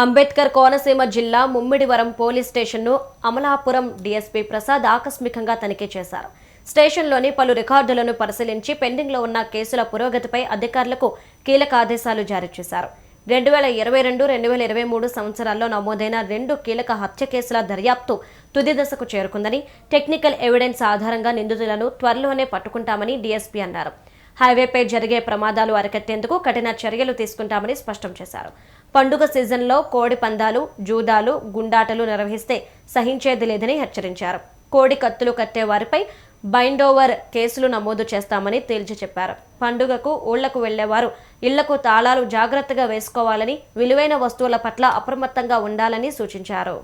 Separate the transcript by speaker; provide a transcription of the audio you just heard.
Speaker 1: అంబేద్కర్ కోనసీమ జిల్లా ముమ్మిడివరం పోలీస్ స్టేషన్ను అమలాపురం డీఎస్పీ ప్రసాద్ ఆకస్మికంగా తనిఖీ చేశారు. స్టేషన్లోని పలు రికార్డులను పరిశీలించి పెండింగ్లో ఉన్న కేసుల పురోగతిపై అధికారులకు కీలక ఆదేశాలు జారీ చేశారు. రెండు వేల ఇరవై రెండు రెండు వేల ఇరవై మూడు సంవత్సరాల్లో నమోదైన రెండు కీలక హత్య కేసుల దర్యాప్తు తుది దశకు చేరుకుందని టెక్నికల్ ఎవిడెన్స్ ఆధారంగా నిందితులను త్వరలోనే పట్టుకుంటామని డీఎస్పీ అన్నారు. హైవేపై జరిగే ప్రమాదాలు అరికట్టేందుకు కఠిన చర్యలు తీసుకుంటామని స్పష్టం చేశారు. పండుగ సీజన్లో కోడి పందాలు జూదాలు గుండాటలు నిర్వహిస్తే సహించేది లేదని హెచ్చరించారు. కోడి కత్తులు కట్టే వారిపై బైండోవర్ కేసులు నమోదు చేస్తామని తేల్చి చెప్పారు. పండుగకు ఊళ్ళకు వెళ్ళేవారు ఇళ్ళకు తాళాలు జాగ్రత్తగా వేసుకోవాలని విలువైన వస్తువుల పట్ల అప్రమత్తంగా ఉండాలని సూచించారు.